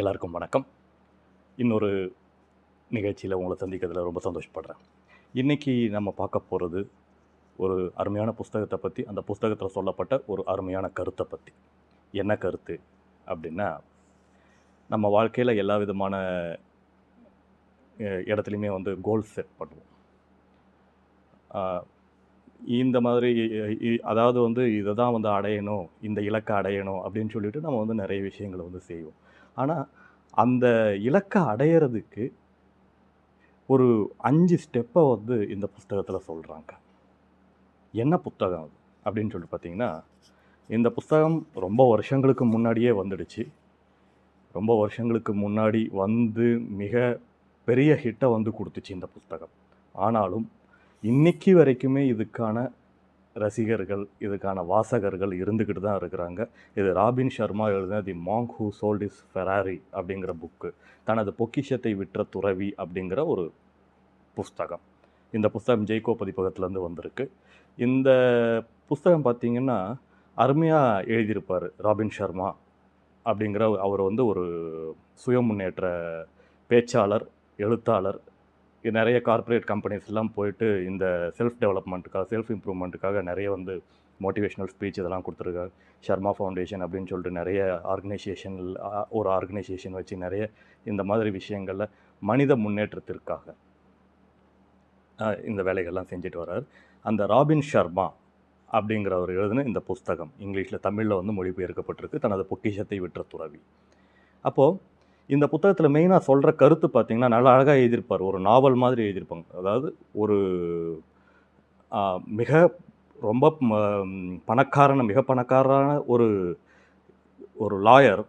எல்லாருக்கும் வணக்கம். இன்னொரு நிகழ்ச்சியில் உங்களை சந்திக்கிறதுல ரொம்ப சந்தோஷப்படுறேன். இன்றைக்கி நம்ம பார்க்க போகிறது ஒரு அருமையான புஸ்தகத்தை பற்றி அந்த புஸ்தகத்தில் சொல்லப்பட்ட ஒரு அருமையான கருத்தை பற்றி என்ன கருத்து அப்படின்னா நம்ம வாழ்க்கையில் எல்லா விதமான இடத்துலையுமே வந்து கோல் செட் பண்ணுவோம். இந்த மாதிரி இ- அதாவது வந்து இதை தான் வந்து அடையணும் இந்த இலக்கை அடையணும் அப்படின்னு சொல்லிட்டு நம்ம வந்து நிறைய விஷயங்களை வந்து செய்வோம். ஆனால் அந்த இலக்கை அடையிறதுக்கு ஒரு அஞ்சு ஸ்டெப்பை வந்து இந்த புஸ்தகத்தில் சொல்கிறாங்க என்ன புத்தகம் அது? அப்படின்னு சொல்லிட்டு பார்த்தீங்கன்னா இந்த புஸ்தகம் ரொம்ப வருஷங்களுக்கு முன்னாடியே வந்துடுச்சு. ரொம்ப வருஷங்களுக்கு முன்னாடி வந்து மிக பெரிய ஹிட்டை வந்து கொடுத்துச்சு இந்த புஸ்தகம் ஆனாலும் இன்னைக்கு வரைக்குமே இதுக்கான ரசிகர்கள் இதுக்கான வாசகர்கள் இருந்துக்கிட்டு தான் இருக்கிறாங்க. இது ராபின் சர்மா எழுதின the monk who sold his Ferrari அப்படிங்கிற புக்கு தனது பொக்கிஷத்தை விற்ற துறவி அப்படிங்கிற ஒரு புஸ்தகம். இந்த புஸ்தகம் ஜெய்கோ பதிப்பகத்துலேருந்து வந்திருக்கு. இந்த புஸ்தகம் பார்த்தீங்கன்னா அருமையாக எழுதியிருப்பார் ராபின் சர்மா அப்படிங்கிற அவர் வந்து ஒரு சுய முன்னேற்ற பேச்சாளர் எழுத்தாளர் நிறைய கார்ப்பரேட் கம்பெனிஸ்லாம் போயிட்டு இந்த செல்ஃப் டெவலப்மெண்ட்டுக்காக செல்ஃப் இம்ப்ரூவ்மெண்ட்டுக்காக நிறைய வந்து மோட்டிவேஷ்னல் ஸ்பீச் இதெல்லாம் கொடுத்துருக்காரு ஷர்மா ஃபவுண்டேஷன் அப்படின்னு சொல்லிட்டு நிறைய ஆர்கனைசேஷன் ஒரு ஆர்கனைசேஷன் வச்சு நிறைய இந்த மாதிரி விஷயங்களில் மனித முன்னேற்றத்திற்காக இந்த வேலைகள்லாம் செஞ்சுட்டு வர்றார். அந்த ராபின் ஷர்மா அப்படிங்கிறவர் எழுதின இந்த புஸ்தகம் இங்கிலீஷில் தமிழில் வந்து மொழிபெயர்க்கப்பட்டிருக்கு. தனது பொக்கிஷத்தை விற்ற துறவி. அப்போது இந்த புத்தகத்தில் மெயினாக சொல்கிற கருத்து பார்த்தீங்கன்னா நல்லா அழகாக எழுதியிருப்பார். ஒரு நாவல் மாதிரி எழுதியிருப்பாங்க. அதாவது ஒரு மிக ரொம்ப ம- பணக்காரன மிக பணக்காரரான ஒரு ஒரு லாயர்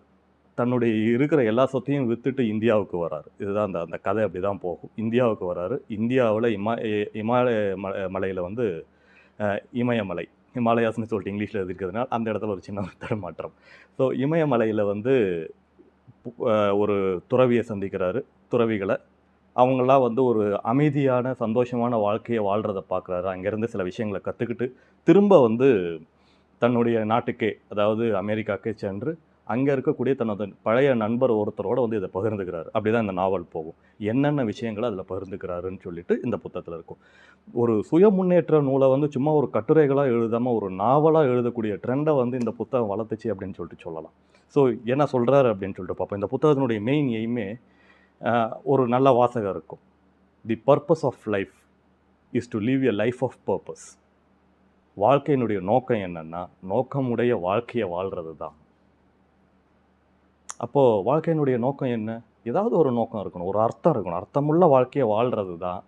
தன்னுடைய இருக்கிற எல்லா சொத்தையும் விற்றுட்டு இந்தியாவுக்கு வராரு. இதுதான் அந்த அந்த கதை அப்படி தான் போகும். இந்தியாவுக்கு வராரு. இந்தியாவில் இமா இமாலய மலையில் வந்து இமயமலை ஹிமாலயாஸ்னு சொல்லிட்டு இங்கிலீஷில் இருக்கிறதுனால அந்த இடத்துல ஒரு சின்ன தடுமாற்றம். ஸோ இமயமலையில் வந்து ஒரு துறவியை சந்திக்கிறாரு. துறவிகளை. அவங்களாம் வந்து ஒரு அமைதியான சந்தோஷமான வாழ்க்கையை வாழ்கிறத பார்க்குறாரு. அங்கேருந்து சில விஷயங்களை கற்றுக்கிட்டு திரும்ப வந்து தன்னுடைய நாட்டுக்கே அதாவது அமெரிக்காக்கே சென்று அங்கே இருக்கக்கூடிய தனது பழைய நண்பர் ஒருத்தரோட வந்து இதை பகிர்ந்துக்கிறாரு. அப்படி தான் இந்த நாவல் போகும். என்னென்ன விஷயங்களை அதில் பகிர்ந்துக்கிறாருன்னு சொல்லிட்டு இந்த புத்தகத்தில் இருக்கும். ஒரு சுய முன்னேற்ற நூலை வந்து சும்மா ஒரு கட்டுரைகளாக எழுதாமல் ஒரு நாவலாக எழுதக்கூடிய ட்ரெண்டை வந்து இந்த புத்தகம் வளர்த்துச்சு அப்படின்னு சொல்லிட்டு சொல்லலாம். ஸோ என்ன சொல்கிறாரு அப்படின்னு சொல்லிட்டு பார்ப்போம். இந்த புத்தகத்தினுடைய மெயின் எய்மே ஒரு நல்ல வாசகம் இருக்கும். The purpose of life is to leave a life of purpose வாழ்க்கையினுடைய நோக்கம் என்னென்னா நோக்கமுடைய வாழ்க்கையை வாழ்கிறது தான் அப்போது வாழ்க்கையினுடைய நோக்கம் என்ன? ஏதாவது ஒரு நோக்கம் இருக்கணும். ஒரு அர்த்தம் இருக்கணும். அர்த்தமுள்ள வாழ்க்கையை வாழ்கிறது தான்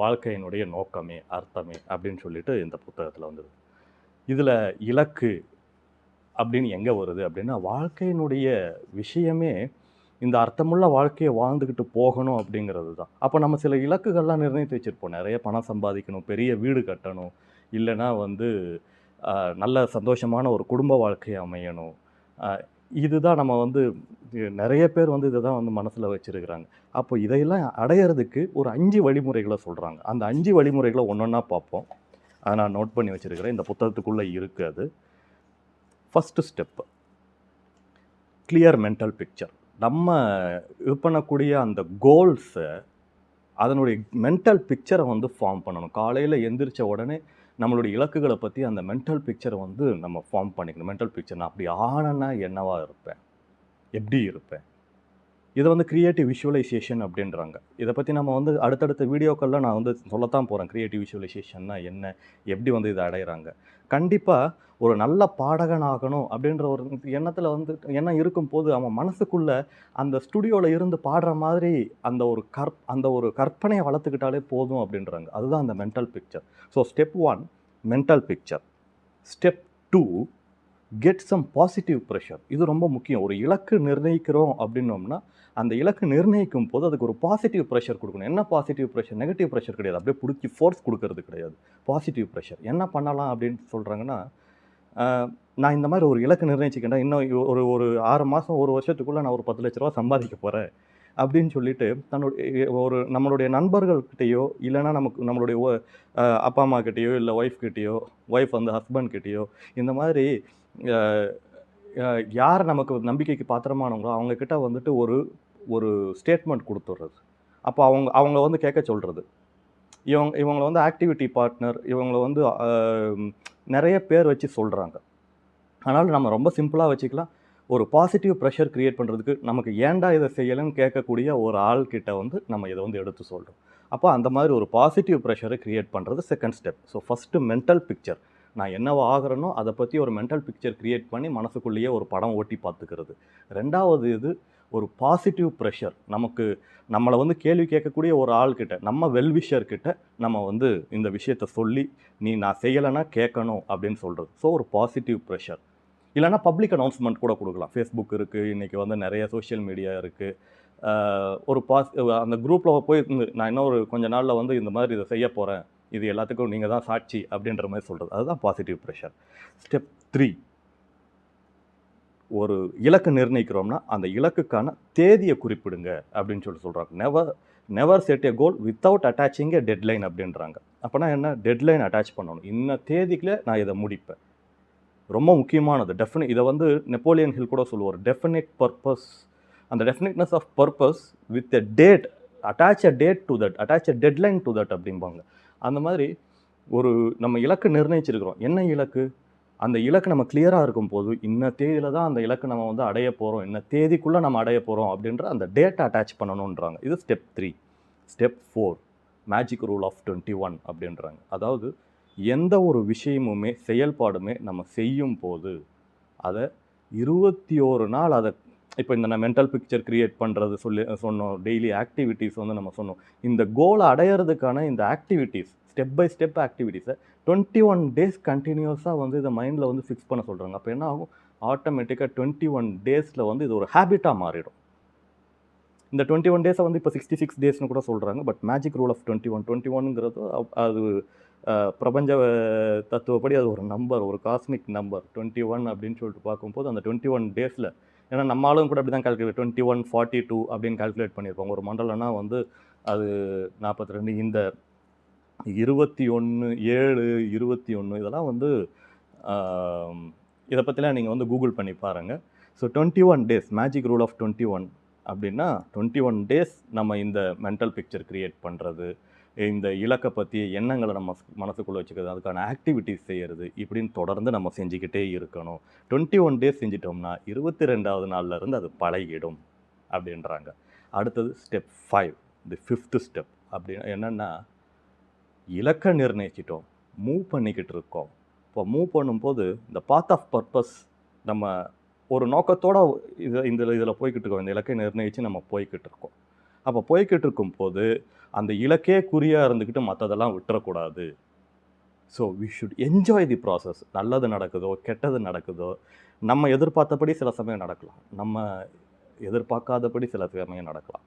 வாழ்க்கையினுடைய நோக்கமே அர்த்தமே அப்படின்னு சொல்லிட்டு இந்த புத்தகத்தில் வந்தது. இதில் இலக்கு அப்படின்னு எங்கே வருது அப்படின்னா வாழ்க்கையினுடைய விஷயமே இந்த அர்த்தமுள்ள வாழ்க்கையை வாழ்ந்துக்கிட்டு போகணும் அப்படிங்கிறது தான் அப்போ நம்ம சில இலக்குகள்லாம் நிர்ணயித்து வச்சுருப்போம். நிறைய பணம் சம்பாதிக்கணும் பெரிய வீடு கட்டணும் இல்லைன்னா வந்து நல்ல சந்தோஷமான ஒரு குடும்ப வாழ்க்கை அமையணும் இதுதான் நம்ம வந்து நிறைய பேர் வந்து இதை தான் வந்து மனசில் வச்சுருக்கிறாங்க. அப்போ இதையெல்லாம் அடையிறதுக்கு ஒரு அஞ்சு வழிமுறைகளை சொல்கிறாங்க அந்த அஞ்சு வழிமுறைகளை ஒன்றா பார்ப்போம். அதை நான் நோட் பண்ணி வச்சுருக்கிறேன். இந்த புத்தகத்துக்குள்ளே இருக்குது அது. First step clear mental picture நம்ம இது பண்ணக்கூடிய அந்த கோல்ஸை அதனுடைய மென்டல் பிக்சரை வந்து ஃபார்ம் பண்ணணும். காலையில் எந்திரிச்ச உடனே நம்மளுடைய இலக்குகளை பற்றி அந்த மென்டல் பிக்சரை வந்து நம்ம ஃபார்ம் பண்ணிக்கணும். மென்டல் பிக்சர் நான் அப்படி ஆனேன்னா என்னவாக இருப்பேன்? எப்படி இருப்பேன்? இதை வந்து க்ரியேட்டிவ் விஷுவலைசேஷன் அப்படின்றாங்க. இதை பற்றி நம்ம வந்து அடுத்தடுத்த வீடியோக்களில் நான் வந்து சொல்லத்தான் போகிறேன் க்ரியேட்டிவ் விஷுவலைசேஷன்னா என்ன? எப்படி வந்து இதை அடையிறாங்க கண்டிப்பாக ஒரு நல்ல பாடகன் ஆகணும் அப்படின்ற ஒரு எண்ணத்தில் வந்து எண்ணம் இருக்கும்போது அவன் மனசுக்குள்ளே அந்த ஸ்டுடியோவில் இருந்து பாடுற மாதிரி அந்த ஒரு கற் அந்த ஒரு கற்பனையை வளர்த்துக்கிட்டாலே போதும் அப்படின்றாங்க. அதுதான் அந்த mental picture so step one mental picture step two get some positive pressure இது ரொம்ப முக்கியம். ஒரு இலக்கு நிர்ணயிக்கிறோம் அப்படின்னோம்னா அந்த இலக்கு நிர்ணயிக்கும் போது அதுக்கு ஒரு பாசிட்டிவ் ப்ரெஷர் கொடுக்கணும். என்ன பாசிட்டிவ் ப்ரெஷர் நெகட்டிவ் ப்ரெஷர் கிடையாது. அப்படியே பிடிச்சி ஃபோர்ஸ் கொடுக்கறது கிடையாது. பாசிட்டிவ் ப்ரெஷர் என்ன பண்ணலாம் அப்படின்னு சொல்கிறாங்கன்னா நான் இந்த மாதிரி ஒரு இலக்கு நிர்ணயிச்சுக்கிட்டேன். இன்னும் ஒரு ஒரு ஆறு மாதம் ஒரு வருஷத்துக்குள்ளே நான் ஒரு பத்து லட்ச ரூபா சம்பாதிக்க போகிறேன் அப்படின்னு சொல்லிட்டு தன்னுடைய ஒரு நம்மளுடைய நண்பர்கள்கிட்டயோ இல்லைன்னா நமக்கு நம்மளுடைய அப்பா அம்மா கிட்டேயோ இல்லை ஒய்ஃப் கிட்டேயோ ஒய்ஃப் வந்து ஹஸ்பண்ட் கிட்டேயோ இந்த மாதிரி யார் நமக்கு நம்பிக்கைக்கு பாத்திரமானவங்களோ அவங்கக்கிட்ட வந்துட்டு ஒரு ஒரு ஸ்டேட்மெண்ட் கொடுத்துட்றது அப்போ அவங்க அவங்க வந்து கேட்க சொல்கிறது இவங்க இவங்களை வந்து ஆக்டிவிட்டி பார்ட்னர் இவங்களை வந்து நிறைய பேர் வச்சு சொல்கிறாங்க அதனால் நம்ம ரொம்ப சிம்பிளாக வச்சுக்கலாம். ஒரு பாசிட்டிவ் ப்ரெஷர் க்ரியேட் பண்ணுறதுக்கு நமக்கு ஏன்டா இதை செய்யலைன்னு கேட்கக்கூடிய ஒரு ஆள்கிட்ட வந்து நம்ம இதை வந்து எடுத்து சொல்கிறோம் அப்போ அந்த மாதிரி ஒரு பாசிட்டிவ் ப்ரெஷரை க்ரியேட் பண்ணுறது second step so first mental picture நான் என்னவோ ஆகிறேனோ அதை பற்றி ஒரு மென்டல் பிக்சர் க்ரியேட் பண்ணி மனசுக்குள்ளேயே ஒரு படம் ஓட்டி பார்த்துக்கிறது. ரெண்டாவது இது ஒரு பாசிட்டிவ் ப்ரெஷர் நமக்கு நம்மளை வந்து கேள்வி கேட்கக்கூடிய ஒரு ஆள்கிட்ட நம்ம வெல்விஷர்கிட்ட நம்ம வந்து இந்த விஷயத்த சொல்லி நீ நான் செய்யலைன்னா கேட்கணும் அப்படின்னு சொல்கிறது ஸோ ஒரு பாசிட்டிவ் ப்ரெஷர் இல்லைனா பப்ளிக் அனௌன்ஸ்மெண்ட் கூட கொடுக்கலாம். ஃபேஸ்புக் இருக்குது இன்றைக்கி வந்து நிறைய சோஷியல் மீடியா இருக்குது ஒரு பாஸ் அந்த குரூப்பில் போய் நான் இன்னும் ஒரு கொஞ்ச நாளில் வந்து இந்த மாதிரி இதை செய்ய போகிறேன் இது எல்லாத்துக்கும் நீங்கள் தான் சாட்சி அப்படின்ற மாதிரி சொல்கிறது அதுதான் பாசிட்டிவ் ப்ரெஷர் ஸ்டெப் த்ரீ ஒரு இலக்கு நிர்ணயிக்கிறோம்னா அந்த இலக்குக்கான தேதியை குறிப்பிடுங்க அப்படின்னு சொல்லி சொல்கிறாங்க never never set a goal without attaching a deadline அப்படின்றாங்க. அப்போனா என்ன? டெட்லைன் அட்டாச் பண்ணணும். இன்ன தேதிக்குள்ளே நான் இதை முடிப்பேன். ரொம்ப முக்கியமானது. டெஃபினி இதை வந்து நெப்போலியன் ஹில் கூட சொல்லுவார். டெஃபினெட் பர்பஸ் அந்த definiteness of purpose with a date attach a date to that attach a deadline to that அப்படிம்பாங்க. அந்த மாதிரி ஒரு நம்ம இலக்கு நிர்ணயிச்சிருக்கிறோம். என்ன இலக்கு? அந்த இலக்கு நம்ம கிளியராக இருக்கும் போது இன்ன தேதியில் தான் அந்த இலக்கு நம்ம வந்து அடைய போகிறோம் இன்ன தேதிக்குள்ளே நம்ம அடைய போகிறோம் அப்படின்ற அந்த டேட்டா அட்டாச் பண்ணணுன்றாங்க. இது step three step four magic rule of twenty one அப்படின்றாங்க. அதாவது எந்த ஒரு விஷயமுமே செயல்பாடுமே நம்ம செய்யும் போது அதை இருபத்தி ஒரு நாள் அதை இப்போ இந்த நான் மென்டல் பிக்சர் கிரியேட் பண்ணுறது சொல்லி சொன்னோம். டெய்லி ஆக்டிவிட்டீஸ் வந்து நம்ம சொன்னோம். இந்த கோலை அடையிறதுக்கான இந்த ஆக்டிவிட்டீஸ் ஸ்டெப் பை ஸ்டெப் ஆக்டிவிட்டீஸை டுவெண்ட்டி ஒன் டேஸ் கண்டினியூஸாக வந்து இதை மைண்டில் வந்து ஃபிக்ஸ் பண்ண சொல்கிறாங்க அப்போ என்ன ஆகும்? ஆட்டோமேட்டிக்காக டுவெண்ட்டி ஒன் டேஸில் வந்து இது ஒரு ஹேபிட்டாக மாறிடும். இந்த டுவெண்ட்டி ஒன் டேஸை வந்து இப்போ சிக்ஸ்டி சிக்ஸ் டேஸ்னு கூட சொல்கிறாங்க but magic rule of twenty one twenty ஒன்ங்கிறது அது பிரபஞ்ச தத்துவப்படி அது ஒரு நம்பர் ஒரு காஸ்மிக் நம்பர் டுவெண்ட்டி ஒன் அப்படின்னு சொல்லிட்டு பார்க்கும்போது அந்த டுவெண்ட்டி ஒன் டேஸில் ஏன்னா நம்மளும் கூட அப்படி தான் calculate twenty one forty two அப்படின்னு கால்குலேட் பண்ணியிருப்போம். ஒரு மண்டலம்னா வந்து அது நாற்பத்தி ரெண்டு இந்த இருபத்தி ஒன்று ஏழு இருபத்தி ஒன்று இதெல்லாம் வந்து இதை பற்றிலாம் நீங்கள் வந்து கூகுள் பண்ணி பாருங்கள் so twenty one days magic rule of twenty one அப்படின்னா டுவெண்ட்டி ஒன் டேஸ் நம்ம இந்த மென்டல் பிக்சர் க்ரியேட் பண்ணுறது இந்த இலக்கை பற்றிய எண்ணங்களை நம்ம மனசுக்குள்ளே வச்சுக்கிறது அதுக்கான ஆக்டிவிட்டிஸ் செய்கிறது இப்படின்னு தொடர்ந்து நம்ம செஞ்சுக்கிட்டே இருக்கணும். டுவெண்ட்டி ஒன் டேஸ் செஞ்சிட்டோம்னா இருபத்தி ரெண்டாவது நாள்லேருந்து அது பழகிடும் அப்படின்றாங்க. அடுத்தது step five the fifth step அப்படின்னு என்னென்னா இலக்கை நிர்ணயிச்சிட்டோம் மூவ் பண்ணிக்கிட்டு இருக்கோம். இப்போ மூவ் பண்ணும்போது இந்த பாத் ஆஃப் பர்பஸ் நம்ம ஒரு நோக்கத்தோடு இது இந்த இதில் போய்கிட்டு இருக்கோம். இந்த இலக்கை நிர்ணயித்து நம்ம போய்கிட்டு இருக்கோம். அப்போ போய்கிட்டு இருக்கும்போது அந்த இலக்கே குறியாக இருந்துக்கிட்டு மற்றதெல்லாம் விட்டுறக்கூடாது. So we should enjoy the process நல்லது நடக்குதோ கெட்டது நடக்குதோ நம்ம எதிர்பார்த்தபடி சில சமயம் நடக்கலாம். நம்ம எதிர்பார்க்காதபடி சில சமயம் நடக்கலாம்.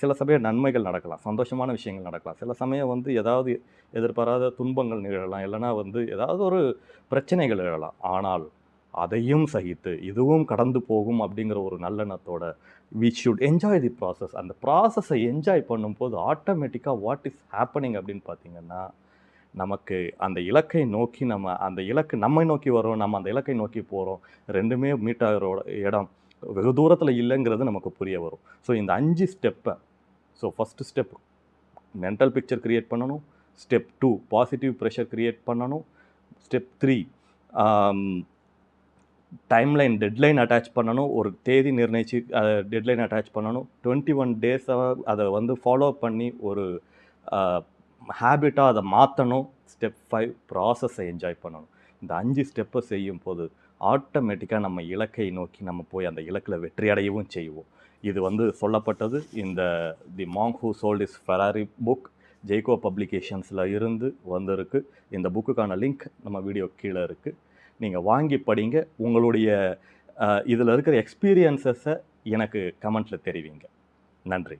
சில சமயம் நன்மைகள் நடக்கலாம் சந்தோஷமான விஷயங்கள் நடக்கலாம். சில சமயம் வந்து ஏதாவது எதிர்பாராத துன்பங்கள் நிகழலாம் இல்லைன்னா வந்து ஏதாவது ஒரு பிரச்சனைகள் நிகழலாம். ஆனால் அதையும் சகித்து இதுவும் கடந்து போகும் அப்படிங்கிற ஒரு நல்லெண்ணத்தோட we should enjoy the process அந்த ப்ராசஸை என்ஜாய் பண்ணும்போது ஆட்டோமேட்டிக்காக வாட் இஸ் ஹேப்பனிங் அப்படின்னு பார்த்தீங்கன்னா நமக்கு அந்த இலக்கை நோக்கி நம்ம அந்த இலக்கு நம்மை நோக்கி வரோம் நம்ம அந்த இலக்கை நோக்கி போகிறோம் ரெண்டுமே மீட் ஆகிற இடம் வெகு தூரத்தில் இல்லைங்கிறது நமக்கு புரிய வரும். ஸோ இந்த அஞ்சு ஸ்டெப்பை so first step mental picture create பண்ணணும். Step two positive pressure create பண்ணணும். Step three timeline deadline attach பண்ணணும் ஒரு தேதி நிர்ணயிச்சு டெட்லைன் அட்டாச் பண்ணணும். டுவெண்ட்டி ஒன் டேஸாக அதை வந்து ஃபாலோ பண்ணி ஒரு ஹேபிட்டாக அதை மாற்றணும் ஸ்டெப் ஃபைவ் ப்ராசஸை என்ஜாய் பண்ணணும். இந்த அஞ்சு ஸ்டெப்பை செய்யும் போது ஆட்டோமேட்டிக்காக நம்ம இலக்கை நோக்கி நம்ம போய் அந்த இலக்கில் வெற்றி அடையவும் செய்வோம். இது வந்து சொல்லப்பட்டது. இந்த the monk who sold his Ferrari book Jaico பப்ளிகேஷன்ஸில் இருந்து வந்திருக்கு. இந்த புக்குக்கான லிங்க் நம்ம வீடியோ கீழே இருக்குது நீங்கள் வாங்கி படிங்க. உங்களுடைய இதில் இருக்கிற எக்ஸ்பீரியன்சஸை எனக்கு கமெண்ட்டில் தெரிவிங்க. நன்றி.